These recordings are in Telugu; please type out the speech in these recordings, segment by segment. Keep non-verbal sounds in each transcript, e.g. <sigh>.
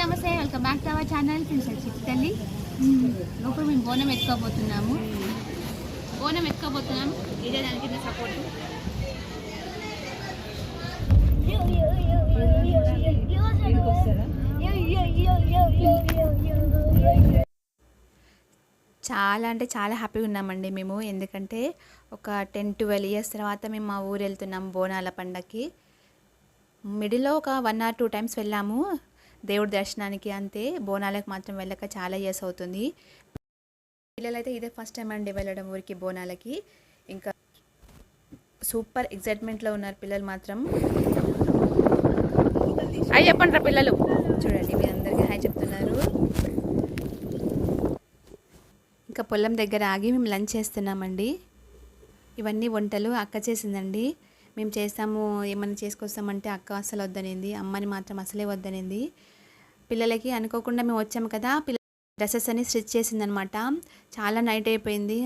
నమస్తే welcome back to our channel friends చిత్తల్లి లోపల మేము బోనం ఎత్తుకోబోతున్నాము. బోనం ఎత్తుకోబోతున్నాము. ఇదే దాని కింద సపోర్ట్ చాలా అంటే చాలా హ్యాపీగా ఉన్నామండి మేము. ఎందుకంటే ఒక టెన్ ట్వెల్వ్ ఇయర్స్ తర్వాత మేము మా ఊరు వెళ్తున్నాం బోనాల పండగకి మిడిల్లో ఒక వన్ ఆర్ టూ టైమ్స్ వెళ్ళాము. దేవుడి దర్శనానికి అంతే. బోనాలకు మాత్రం వెళ్ళక చాలా ఇయర్స్ అవుతుంది. పిల్లలైతే ఇదే ఫస్ట్ టైం అండి వెళ్ళడం ఊరికి బోనాలకి. ఇంకా సూపర్ ఎగ్జైట్మెంట్లో ఉన్నారు పిల్లలు మాత్రం. హాయ్ చెప్పండి పిల్లలు. చూడండి మీ అందరికీ హాయ్ చెప్తున్నారు. ఇంకా పొలం దగ్గర ఆగి మేము లంచ్ చేస్తున్నామండి. ఇవన్నీ వంటలు అక్క చేసిందండి. మేము చేస్తాము ఏమైనా చేసుకొస్తామంటే అక్క అసలు వద్దనింది. అమ్మని మాత్రం అసలే వద్దనింది. పిల్లలకి అనుకోకుండా మేము వచ్చాము కదా పిల్ల డ్రెస్సెస్ అన్ని స్టిచ్ చేసిందనమాట. చాలా నైట్ అయిపోయింది.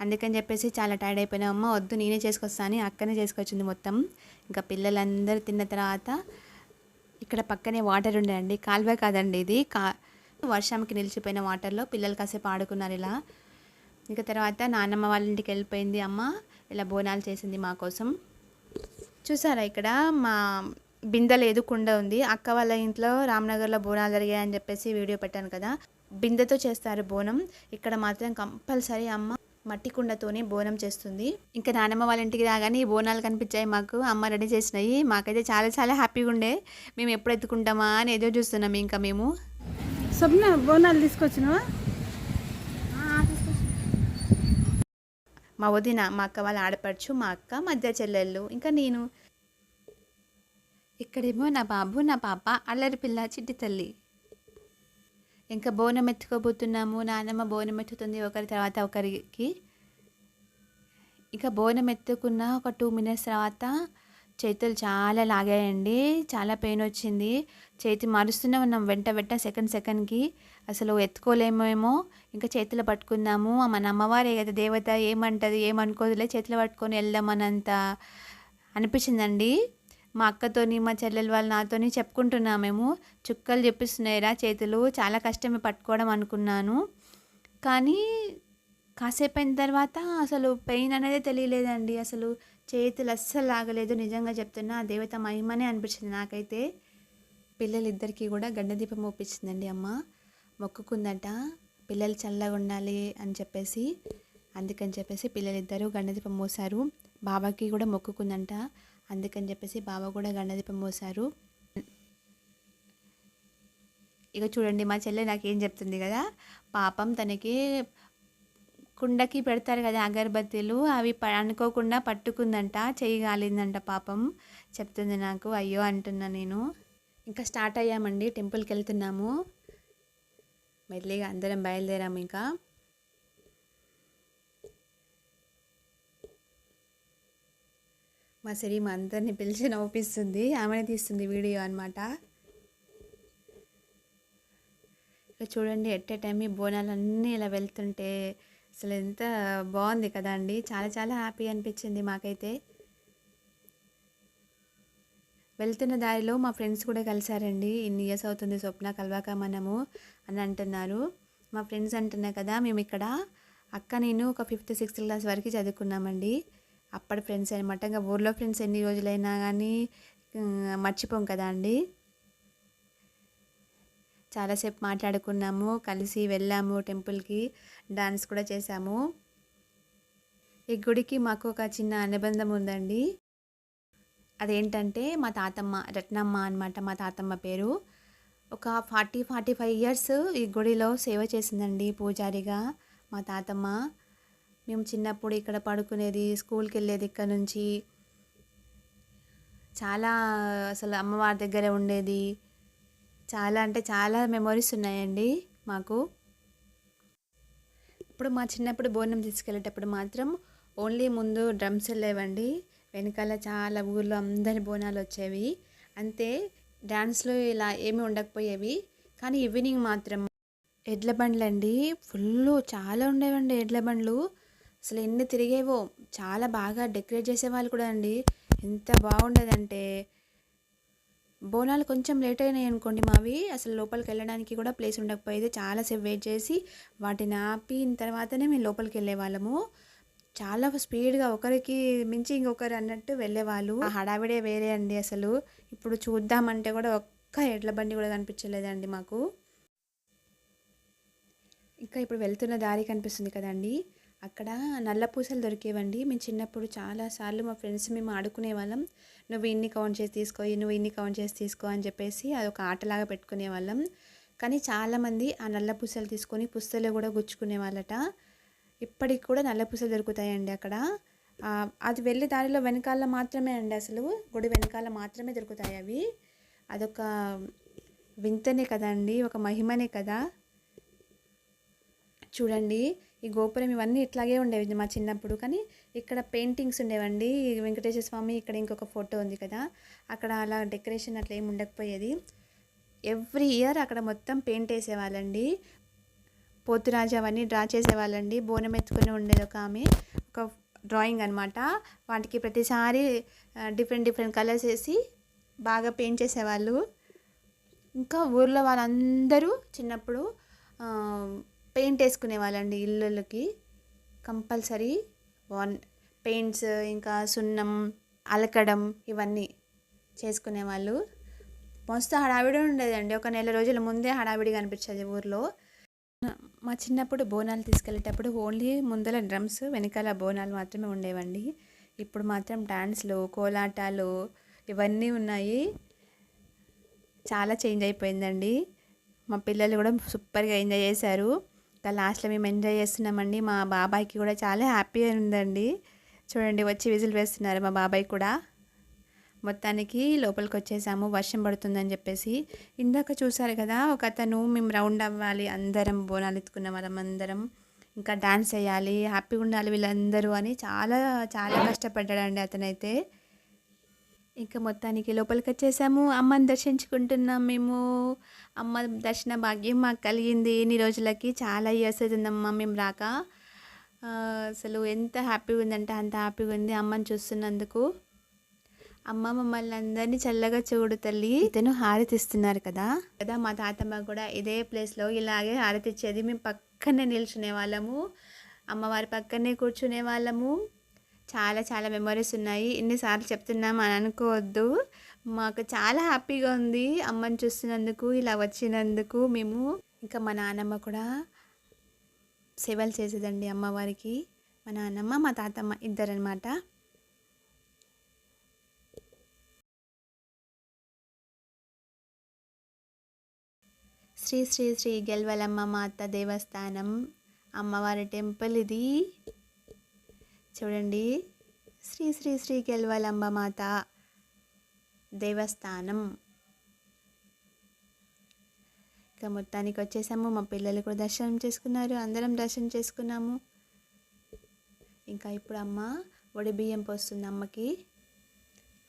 అందుకని చెప్పేసి చాలా టైర్డ్ అయిపోయినా అమ్మ వద్దు నేనే చేసుకొస్తాను అక్కనే చేసుకొచ్చింది మొత్తం. ఇంకా పిల్లలందరూ తిన్న తర్వాత ఇక్కడ పక్కనే వాటర్ ఉండేయండి కాలువ కాదండి ఇది. కా వర్షంకి నిలిచిపోయిన వాటర్లో పిల్లలు కాసేపు ఆడుకున్నారు ఇలా. ఇంకా తర్వాత నాన్నమ్మ వాళ్ళ ఇంటికి వెళ్ళిపోయింది అమ్మ. ఇలా బోనాలు చేసింది మా కోసం. చూసారా ఇక్కడ మా బిందె లేదు కుండ ఉంది. అక్క వాళ్ళ ఇంట్లో రామ్నగర్లో బోనాలు జరిగాయని చెప్పేసి వీడియో పెట్టాను కదా. బిందెతో చేస్తారు బోనం. ఇక్కడ మాత్రం కంపల్సరీ అమ్మ మట్టి కుండతోనే బోనం చేస్తుంది. ఇంకా నానమ్మ వాళ్ళ ఇంటికి రాగానే ఈ బోనాలు కనిపించాయి మాకు. అమ్మ రెడీ చేసినాయి. మాకైతే చాలా చాలా హ్యాపీగా ఉండే. మేము ఎప్పుడు ఎత్తుకుంటామా అని ఎదురు చూస్తున్నాం ఇంకా మేము. స్వప్న బోనాలు తీసుకొచ్చినావా? మా వదిన మా అక్క వాళ్ళ ఆడపడుచు మా అక్క మధ్య చెల్లెళ్ళు ఇంకా నేను. ఇక్కడేమో నా బాబు నా పాప అల్లరి పిల్ల చిట్టి తల్లి. ఇంకా బోనం ఎత్తుకోబోతున్నాము నానమ్మ బోనం ఎత్తుతుంది ఒకరి తర్వాత ఒకరికి. ఇంకా బోనం ఎత్తుకున్న ఒక టూ మినిట్స్ తర్వాత చేతులు చాలా లాగాయండి చాలా పెయిన్ వచ్చింది. చేతి మారుస్తూనే ఉన్నాం వెంట వెంట సెకండ్ సెకండ్కి అసలు ఎత్తుకోలేమేమో ఇంకా చేతులు పట్టుకున్నాము. మన అమ్మవారే కదా దేవత ఏమంటుంది ఏమనుకోదులే చేతులు పట్టుకొని వెళ్దామనంత అనిపించిందండి. మా అక్కతోని మా చెల్లెలు వాళ్ళు నాతోని చెప్పుకుంటున్నాము మేము. చుక్కలు చెప్పిస్తున్నాయిరా చేతులు. చాలా కష్టమే పట్టుకోవడం అనుకున్నాను. కానీ కాసేపు అయిన తర్వాత అసలు పెయిన్ అనేది తెలియలేదండి. అసలు చేతులు అస్సలు లాగలేదు నిజంగా చెప్తున్నా ఆ దేవత మహిమనే అనిపించింది నాకైతే. పిల్లలిద్దరికీ కూడా గండదీపం ఒప్పించిందండి అమ్మ. మొక్కుకుందట. పిల్లలు చల్లగా ఉండాలి అని చెప్పేసి అందుకని చెప్పేసి పిల్లలిద్దరూ గండదీపం మోసారు బాబాకి కూడా మొక్కుకుందంట. అందుకని చెప్పేసి బాబా కూడా గండదీపం మోసారు ఇక చూడండి మా చెల్లె నాకేం చెప్తుంది కదా పాపం తనకి కుండకి పెడతారు కదా అగరబత్తీలు అవి ప అనుకోకుండా పట్టుకుందంట చెయ్యి కాలిందంట పాపం. చెప్తుంది నాకు అయ్యో అంటున్నా నేను. ఇంకా స్టార్ట్ అయ్యామండి టెంపుల్కి వెళ్తున్నాము. మెల్లిగా అందరం బయలుదేరాము ఇంకా. మా సిరి మా అందరిని పిలిచి నవ్విస్తుంది ఆమెనే తీస్తుంది వీడియో అనమాట ఇక చూడండి ఎట్ ఏ టైం ఈ బోనాలన్నీ ఇలా వెళ్తుంటే అసలు ఎంత బాగుంది కదా అండి. చాలా చాలా హ్యాపీ అనిపించింది మాకైతే. వెళ్తున్న దారిలో మా ఫ్రెండ్స్ కూడా కలిశారండి. ఇన్ని ఇయర్స్ అవుతుంది స్వప్న కలవాక మనము అని అంటున్నారు. మా ఫ్రెండ్స్ అంటున్నా కదా మేము ఇక్కడ అక్క నేను ఒక ఫిఫ్త్ సిక్స్త్ క్లాస్ వరకు చదువుకున్నామండి. అప్పటి ఫ్రెండ్స్ అనమాట ఇంకా ఊర్లో ఫ్రెండ్స్ ఎన్ని రోజులైనా కానీ మర్చిపోం కదా అండి. చాలాసేపు మాట్లాడుకున్నాము కలిసి వెళ్ళాము టెంపుల్కి డాన్స్ కూడా చేసాము ఈ గుడికి మాకు ఒక చిన్న అనుబంధం ఉందండి. అదేంటంటే మా తాతమ్మ రత్నమ్మ అనమాట మా తాతమ్మ పేరు. ఒక ఫార్టీ ఫార్టీ ఫైవ్ ఇయర్స్ ఈ గుడిలో సేవ చేసిందండి పూజారిగా మా తాతమ్మ. మేము చిన్నప్పుడు ఇక్కడ పడుకునేది స్కూల్కి వెళ్ళేది ఇక్కడ నుంచి. చాలా అసలు అమ్మవారి దగ్గర ఉండేది. చాలా అంటే చాలా మెమొరీస్ ఉన్నాయండి మాకు. ఇప్పుడు మా చిన్నప్పుడు బోనం తీసుకెళ్ళేటప్పుడు మాత్రం ఓన్లీ ముందు డ్రమ్స్ వెళ్ళేవండి వెనకాల చాలా ఊర్లో అందరి బోనాలు వచ్చేవి. అంతే డ్యాన్స్లో ఇలా ఏమీ ఉండకపోయేవి. కానీ ఈవినింగ్ మాత్రం ఎడ్ల బండ్లండి. ఫుల్ చాలా ఉండేవండి ఎడ్ల బండ్లు. అసలు ఎన్ని తిరిగేవో చాలా బాగా డెకరేట్ చేసేవాళ్ళు కూడా అండి. ఎంత బాగుండేదంటే బోనాలు కొంచెం లేట్ అయినాయి అనుకోండి మావి. అసలు లోపలికి వెళ్ళడానికి కూడా ప్లేస్ ఉండకపోయేది. చాలాసేపు వెయిట్ చేసి వాటిని ఆపిన తర్వాతనే మేము లోపలికి వెళ్ళే వాళ్ళము చాలా స్పీడ్గా ఒకరికి మించి ఇంకొకరు అన్నట్టు వెళ్ళేవాళ్ళు. ఆ హడావిడే వేరే అండి అసలు. ఇప్పుడు చూద్దామంటే కూడా ఒక్క ఎడ్ల బండి కూడా కనిపించలేదండి మాకు. ఇంకా ఇప్పుడు వెళ్తున్న దారి కనిపిస్తుంది కదండి. అక్కడ నల్ల పూసలు దొరికేవండి. మేము చిన్నప్పుడు చాలాసార్లు మా ఫ్రెండ్స్ మేము ఆడుకునే వాళ్ళం. నువ్వు ఇన్ని కౌంట్ చేసి తీసుకో నువ్వు ఇన్ని కౌంట్ చేసి తీసుకో అని చెప్పేసి అది ఒక ఆటలాగా పెట్టుకునే వాళ్ళం. కానీ చాలామంది ఆ నల్ల పూసలు తీసుకొని పుస్తలో కూడా గుచ్చుకునే వాళ్ళట. ఇప్పటికి కూడా నల్ల పూసలు దొరుకుతాయండి అక్కడ. అది వెళ్ళే దారిలో వెనకాల మాత్రమే అండి అసలు. గుడి వెనకాల మాత్రమే దొరుకుతాయి అవి. అదొక వింతనే కదండి ఒక మహిమనే కదా. చూడండి ఈ గోపురం ఇవన్నీ ఇట్లాగే ఉండేవి మా చిన్నప్పుడు. కానీ ఇక్కడ పెయింటింగ్స్ ఉండేవండి. వెంకటేశ్వర స్వామి ఇక్కడ ఇంకొక ఫోటో ఉంది కదా. అక్కడ అలా డెకరేషన్ అట్లా ఏమి ఉండకపోయేది. ఎవ్రీ ఇయర్ అక్కడ మొత్తం పెయింట్ వేసేవాళ్ళండి. పోతురాజు అవన్నీ డ్రా చేసేవాళ్ళండి. బోనం ఎత్తుకొని ఉండేది ఒక ఆమె. ఒక డ్రాయింగ్ అనమాట వాటికి ప్రతిసారి డిఫరెంట్ డిఫరెంట్ కలర్స్ వేసి బాగా పెయింట్ చేసేవాళ్ళు. ఇంకా ఊర్లో వాళ్ళందరూ చిన్నప్పుడు పెయింట్ వేసుకునే వాళ్ళండి ఇళ్ళకి. కంపల్సరీ వన్ పెయింట్స్ ఇంకా సున్నం అలకడం ఇవన్నీ చేసుకునేవాళ్ళు మస్తు హడావిడి ఉండేదండి. ఒక నెల రోజుల ముందే హడావిడి కనిపించేది ఊర్లో. మా చిన్నప్పుడు బోనాలు తీసుకెళ్ళేటప్పుడు ఓన్లీ ముందర డ్రమ్స్ వెనకాల బోనాలు మాత్రమే ఉండేవండి. ఇప్పుడు మాత్రం డాన్స్లు కోలాటాలు ఇవన్నీ ఉన్నాయి. చాలా చేంజ్ అయిపోయిందండి. మా పిల్లలు కూడా సూపర్గా ఎంజాయ్ చేశారు. ఇంకా లాస్ట్లో మేము ఎంజాయ్ చేస్తున్నామండి. మా బాబాయ్కి కూడా చాలా హ్యాపీగా ఉందండి. చూడండి వచ్చి విజిల్ వేస్తున్నారు మా బాబాయ్ కూడా. మొత్తానికి లోపలికి వచ్చేసాము వర్షం పడుతుందని చెప్పేసి. ఇందాక చూసారు కదా ఒక అతను మేము రౌండ్ అవ్వాలి అందరం బోనాలు ఎత్తుకున్న వాళ్ళం అందరం. ఇంకా డాన్స్ వేయాలి హ్యాపీగా ఉండాలి వీళ్ళందరూ అని చాలా చాలా కష్టపడ్డాడండి అతనైతే. ఇంకా మొత్తానికి లోపలికి వచ్చేసాము అమ్మని దర్శించుకుంటున్నాం మేము. అమ్మ దర్శన భాగ్యం మాకు కలిగింది. ఇన్ని రోజులకి? చాలా ఇయర్స్ అవుతుందమ్మా మేము రాక. అసలు ఎంత హ్యాపీగా ఉందంటే అంత హ్యాపీగా ఉంది అమ్మని చూస్తున్నందుకు. అమ్మ మమ్మల్ని అందరినీ చల్లగా చూడు తల్లి. ఇతను హారతి ఇస్తున్నారు కదా. కదా మా తాతమ్మ కూడా ఇదే ప్లేస్లో ఇలాగే హారతి ఇచ్చేది మేము పక్కనే నిల్చునే వాళ్ళము. అమ్మవారి పక్కనే కూర్చునే వాళ్ళము. చాలా చాలా మెమరీస్ ఉన్నాయి. ఇన్నిసార్లు చెప్తున్నాం అని అనుకోవద్దు మాకు చాలా హ్యాపీగా ఉంది అమ్మని చూస్తున్నందుకు ఇలా వచ్చినందుకు. మేము ఇంకా మా నాన్నమ్మ కూడా సేవలు చేసేదండి అమ్మవారికి. మా నాన్నమ్మ మా తాతమ్మ ఇద్దరనమాట శ్రీ శ్రీ శ్రీ గెల్వలమ్మ మాత దేవస్థానం. అమ్మవారి టెంపుల్ ఇది. చూడండి. శ్రీ శ్రీ శ్రీ గెల్వలమ్మ మాత దేవస్థానం. ఇక మొత్తానికి వచ్చేసాము. మా పిల్లలు కూడా దర్శనం చేసుకున్నారు. అందరం దర్శనం చేసుకున్నాము. ఇంకా ఇప్పుడు అమ్మ వడి బియ్యం పోస్తుంది అమ్మకి.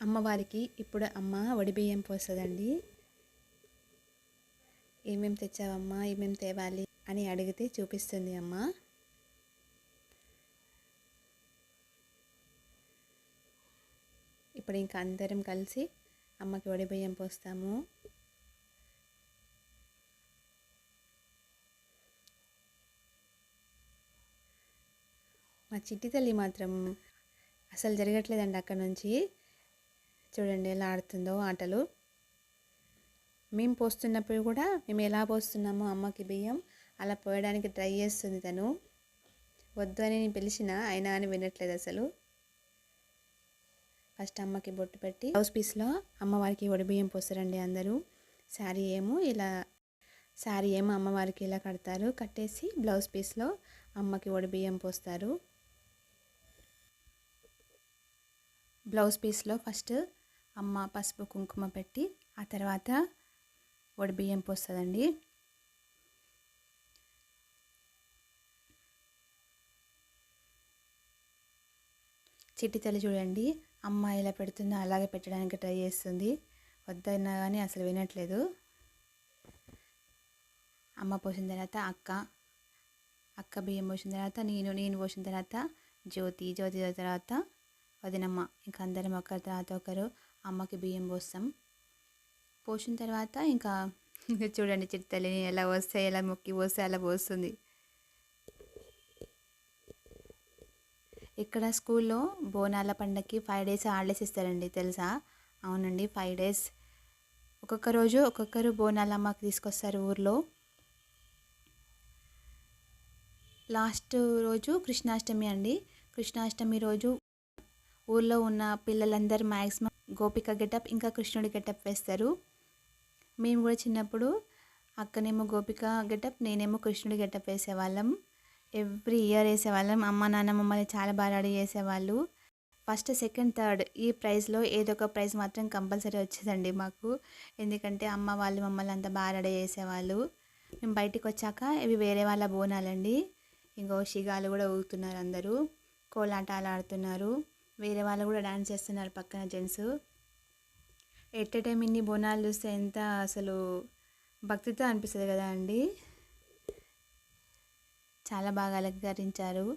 అమ్మవారికి ఇప్పుడు అమ్మ వడి బియ్యం పోస్తుందండి. ఏమేమి తెచ్చావమ్మా? ఏమేమి తేవాలి? అని అడిగితే చూపిస్తుంది అమ్మ. ఇప్పుడు ఇంకా అందరం కలిసి అమ్మకి వడి బియ్యం పోస్తాము. మా చిట్టి తల్లి మాత్రం అసలు జరగట్లేదండి అక్కడ నుంచి. చూడండి ఎలా ఆడుతుందో ఆటలు. మేము పోస్తున్నప్పుడు కూడా మేము ఎలా పోస్తున్నామో అమ్మకి బియ్యం అలా పోయడానికి ట్రై చేస్తుంది తను. వద్దు అని నేను పిలిచిన అయినా అని వినట్లేదు అసలు. ఫస్ట్ అమ్మకి బొట్టు పెట్టి బ్లౌజ్ పీస్లో అమ్మవారికి వడి బియ్యం పోస్తారండి అందరూ. శారీ ఏమో ఇలా శారీ ఏమో అమ్మవారికి ఇలా కడతారు. కట్టేసి బ్లౌజ్ పీస్లో అమ్మకి వడి బియ్యం పోస్తారు. బ్లౌజ్ పీస్లో ఫస్ట్ అమ్మ పసుపు కుంకుమ పెట్టి ఆ తర్వాత వడి బియ్యం పోస్తుందండి. చిట్టి తల్లి చూడండి. అమ్మ ఎలా పెడుతుందో అలాగే పెట్టడానికి ట్రై చేస్తుంది. వద్దన్నా కానీ అసలు వినట్లేదు. అమ్మ పోసిన తర్వాత అక్క అక్క బియ్యం పోసిన తర్వాత నేను నేను పోసిన తర్వాత జ్యోతి జ్యోతి తర్వాత వదినమ్మ ఇంకా అందరం ఒకరి తర్వాత ఒకరు అమ్మకి బియ్యం పోస్తాం. పోసిన తర్వాత ఇంకా <laughs> చూడండి చిట్టలిని ఎలా వస్తే ఎలా మొక్కి పోస్తే అలా పోస్తుంది. ఇక్కడ స్కూల్లో బోనాల పండగకి ఫైవ్ డేస్ హాలిడేస్ ఇస్తారండి తెలుసా? అవునండి ఫైవ్ డేస్. ఒక్కొక్క రోజు ఒక్కొక్కరు బోనాల అమ్మకి తీసుకొస్తారు ఊర్లో. లాస్ట్ రోజు కృష్ణాష్టమి అండి. కృష్ణాష్టమి రోజు ఊర్లో ఉన్న పిల్లలందరూ మ్యాక్సిమం గోపిక గెటప్ ఇంకా కృష్ణుడి గెటప్ వేస్తారు. మేము కూడా చిన్నప్పుడు అక్కనేమో గోపిక గెటప్ నేనేమో కృష్ణుడి గెటప్ వేసేవాళ్ళం. ఎవ్రీ ఇయర్ వేసేవాళ్ళం. అమ్మ నాన్న మమ్మల్ని చాలా బాగా రెడీ చేసేవాళ్ళు. ఫస్ట్ సెకండ్ థర్డ్ ఈ ప్రైజ్లో ఏదో ఒక ప్రైజ్ మాత్రం కంపల్సరీ వచ్చేదండి మాకు. ఎందుకంటే అమ్మ వాళ్ళు మమ్మల్ని అంత బాగా రెడీ చేసేవాళ్ళు. మేము బయటికి వచ్చాక ఇవి వేరే వాళ్ళ బోనాలండి. ఇంకో షిగాలు కూడా ఊగుతున్నారు అందరూ. కోలాటాలు ఆడుతున్నారు. వేరే వాళ్ళు కూడా డాన్స్ చేస్తున్నారు పక్కన జెంట్స్. ఎట్ టైం ఇన్ని బోనాలు చూస్తే ఎంత అసలు భక్తితో అనిపిస్తుంది కదా అండి. చాలా బాగా అలంకరించారు.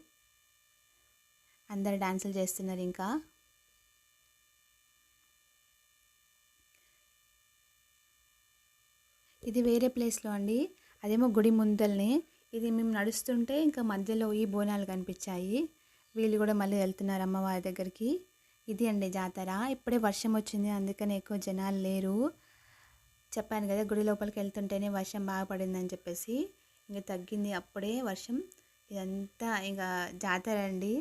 అందరు డాన్సులు చేస్తున్నారు ఇంకా. ఇది వేరే ప్లేస్లో అండి. అదేమో గుడి ముందల్ని. ఇది మేము నడుస్తుంటే ఇంకా మధ్యలో ఈ బోనాలు కనిపించాయి. వీళ్ళు కూడా మళ్ళీ వెళ్తున్నారు అమ్మవారి దగ్గరికి. ఇది అండి జాతర. ఇప్పుడే వర్షం వచ్చింది అందుకని ఎక్కువ జనాలు లేరు. చెప్పాను కదా గుడి లోపలికి వెళ్తుంటేనే వర్షం బాగా పడిందని చెప్పేసి. ఇంకా తగ్గింది అప్పుడే వర్షం. ఇదంతా ఇంకా జాతర అండి.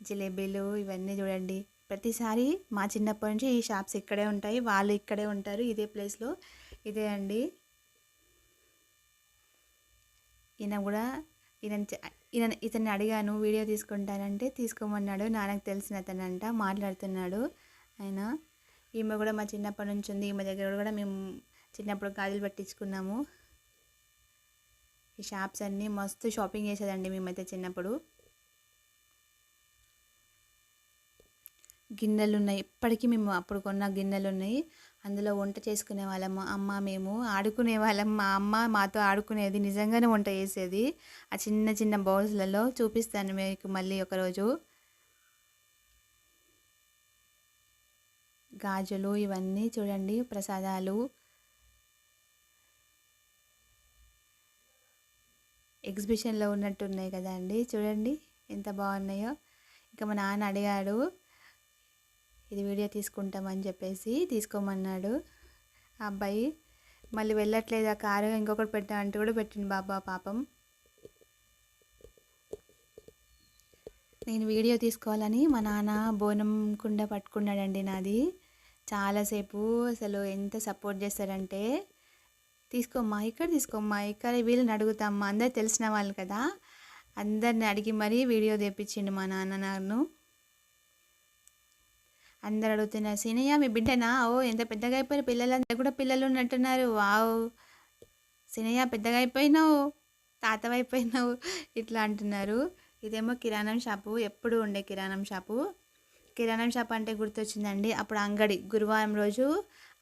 జిలేబీలు ఇవన్నీ చూడండి. ప్రతిసారి మా చిన్నప్పటి నుంచి ఈ షాప్స్ ఇక్కడే ఉంటాయి. వాళ్ళు ఇక్కడే ఉంటారు. ఇదే ప్లేస్లో ఇదే అండి. ఈయన కూడా ఈయన ఈయన ఇతన్ని అడిగాను వీడియో తీసుకుంటానంటే తీసుకోమన్నాడు. నాన్నకు తెలిసిన అతనంట మాట్లాడుతున్నాడు ఆయన. ఈమె కూడా మా చిన్నప్పటి నుంచి ఉంది. ఈమె దగ్గర కూడా మేము చిన్నప్పుడు గాజులు పట్టించుకున్నాము. ఈ షాప్స్ అన్నీ మస్తు షాపింగ్ చేసేదండి మేమైతే చిన్నప్పుడు. గిన్నెలు ఉన్నాయి ఇప్పటికీ మేము అప్పుడు కొన్న గిన్నెలు ఉన్నాయి అందులో వంట చేసుకునే వాళ్ళము అమ్మ మేము ఆడుకునే వాళ్ళం. మా అమ్మ మాతో ఆడుకునేది నిజంగానే వంట చేసేది. ఆ చిన్న చిన్న బౌల్స్లలో చూపిస్తాను మీకు మళ్ళీ ఒకరోజు. గాజులు ఇవన్నీ చూడండి ప్రసాదాలు. ఎగ్జిబిషన్లో ఉన్నట్టు ఉన్నాయి కదా అండి. చూడండి ఎంత బాగున్నాయో. ఇంకా మా నాన్న అడిగాడు ఇది వీడియో తీసుకుంటామని చెప్పేసి తీసుకోమన్నాడు. ఆ అబ్బాయి మళ్ళీ వెళ్ళట్లేదు ఆ కారు ఇంకొకటి పెట్టామంటే కూడా పెట్టింది బాబా పాపం. నేను వీడియో తీసుకోవాలని మా నాన్న బోనం కుండ పట్టుకున్నాడండి నాది. చాలాసేపు అసలు ఎంత సపోర్ట్ చేస్తారంటే తీసుకోమ్మా ఇక్కడ తీసుకోమ్మా ఇక్కడ వీళ్ళని అడుగుతామ్మా. అందరు తెలిసిన వాళ్ళు కదా. అందరిని అడిగి మరీ వీడియో తెప్పించిండు మా నాన్న నన్ను. అందరు అడుగుతున్నారు సీనయ్య మీ బిడ్డనా? ఓ ఎంత పెద్దగా అయిపోయారు పిల్లలందరూ కూడా పిల్లలు ఉన్నట్టున్నారు. వావ్ సీనయ్య పెద్దగా అయిపోయినావు. తాతవైపోయినావు ఇట్లా అంటున్నారు. ఇదేమో కిరాణం షాపు ఎప్పుడు ఉండే కిరాణం షాపు. కిరాణం షాప్ అంటే గుర్తొచ్చిందండి అప్పుడు అంగడి గురువారం రోజు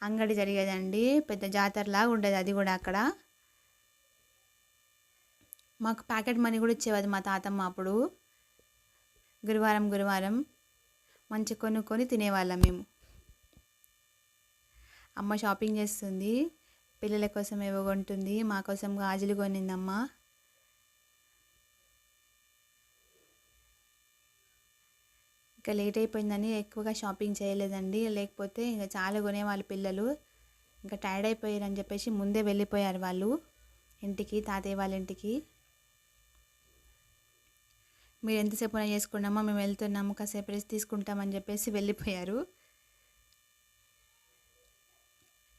అంగడి జరిగేదండి. పెద్ద జాతరలాగా ఉండేది అది కూడా అక్కడ. మాకు ప్యాకెట్ మనీ కూడా ఇచ్చేవాది మా తాతమ్మ అప్పుడు. గురువారం గురువారం మంచి కొనుక్కొని తినేవాళ్ళం మేము. అమ్మ షాపింగ్ చేస్తుంది. పిల్లల కోసం ఏవో కొంటుంది. మా కోసం గాజులు కొనిందమ్మ. ఇంకా లేట్ అయిపోయిందని ఎక్కువగా షాపింగ్ చేయలేదండి. లేకపోతే ఇంకా చాలా కొనేవాళ్ళు పిల్లలు. ఇంకా టైర్డ్ అయిపోయారు అని చెప్పేసి ముందే వెళ్ళిపోయారు వాళ్ళు. ఇంటికి తాతయ్య వాళ్ళ ఇంటికి. మీరు ఎంతసేపు అయినా చేసుకున్నామో మేము వెళ్తున్నాము కాసేపు రెస్ట్ తీసుకుంటామని చెప్పేసి వెళ్ళిపోయారు.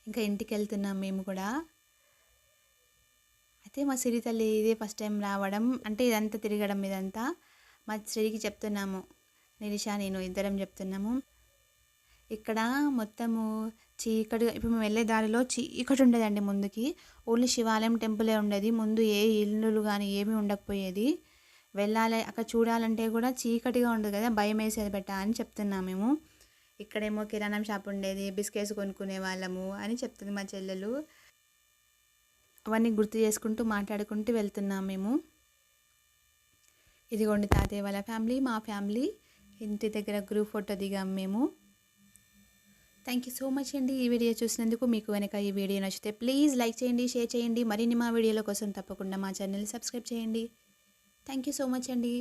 ఇంకా ఇంటికి వెళ్తున్నాం మేము కూడా. అయితే మా సిరి తల్లి ఇదే ఫస్ట్ టైం రావడం. అంటే ఇదంతా తిరగడం ఇదంతా. మా సిరికి చెప్తున్నాము. నిరిష నేను ఇద్దరం చెప్తున్నాము. ఇక్కడ మొత్తము చీకటి ఇప్పుడు మేము వెళ్ళే దారిలో చీకటి ఉండేదండి ముందుకి. ఓన్లీ శివాలయం టెంపులే ఉండేది. ముందు ఏ ఇల్లులు కానీ ఏమీ ఉండకపోయేది. వెళ్ళాలి అక్కడ చూడాలంటే కూడా చీకటిగా ఉండదు కదా భయం వేసేది పెట్ట అని చెప్తున్నాం మేము. ఇక్కడేమో కిరాణం షాప్ ఉండేది బిస్కెట్స్ కొనుక్కునే వాళ్ళము అని చెప్తుంది మా చెల్లెలు. అవన్నీ గుర్తు చేసుకుంటూ మాట్లాడుకుంటూ వెళ్తున్నాం మేము. ఇదిగోండి తాతయ్య వాళ్ళ ఫ్యామిలీ మా ఫ్యామిలీ. ఇంటి దగ్గర గ్రూప్ ఫోటో దిగాం మేము. థ్యాంక్ యూ సో మచ్ అండి ఈ వీడియో చూసినందుకు. మీకు కనుక ఈ వీడియో నచ్చితే ప్లీజ్ లైక్ చేయండి షేర్ చేయండి. మరిన్ని మా వీడియోల కోసం తప్పకుండా మా ఛానల్ని సబ్స్క్రైబ్ చేయండి. థ్యాంక్ యూ సో మచ్ అండి.